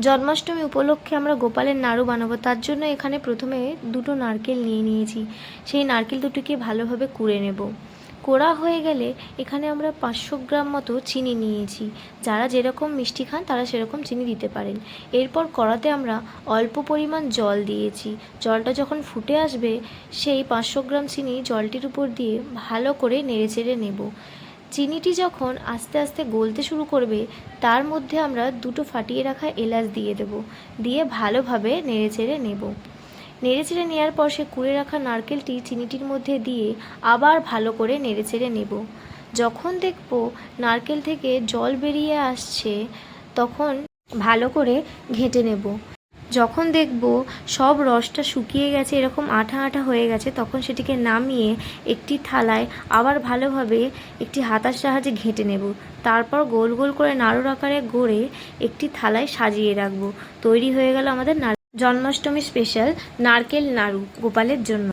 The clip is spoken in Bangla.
জন্মাষ্টমী উপলক্ষে আমরা গোপালের নাড়ু বানাবো। তার জন্য এখানে প্রথমে দুটো নারকেল নিয়ে নিয়েছি। সেই নারকেল দুটোকে ভালোভাবে কুড়ে নেব। কোড়া হয়ে গেলে এখানে আমরা পাঁচশো গ্রাম মতো চিনি নিয়েছি। যারা যেরকম মিষ্টি খান, তারা সেরকম চিনি দিতে পারেন। এরপর কড়াতে আমরা অল্প পরিমাণ জল দিয়েছি। জলটা যখন ফুটে আসবে, সেই পাঁচশো গ্রাম চিনি জলটির উপর দিয়ে ভালো করে নেড়েচেড়ে নেব। চিনিটি যখন আস্তে আস্তে গলতে শুরু করবে, তার মধ্যে আমরা দুটো ফাটিয়ে রাখা এলাচ দিয়ে দেব, দিয়ে ভালোভাবে নেড়েচেড়ে নেব। নেড়েচেড়ে নেওয়ার পর সে কুড়ে রাখা নারকেলটি চিনিটির মধ্যে দিয়ে আবার ভালো করে নেড়েচেড়ে নেব। যখন দেখব নারকেল থেকে জল বেরিয়ে আসছে, তখন ভালো করে ঘেঁটে নেব। যখন দেখব সব রসটা শুকিয়ে গেছে, এরকম আঠা আঠা হয়ে গেছে, তখন সেটিকে নামিয়ে একটি থালায় আবার ভালোভাবে একটি হাতার সাহায্যে ঘেঁটে নেব। তারপর গোল গোল করে নাড়ুর আকারে গড়ে একটি থালায় সাজিয়ে রাখব। তৈরি হয়ে গেল আমাদের জন্মাষ্টমী স্পেশাল নারকেল নাড়ু গোপালের জন্য।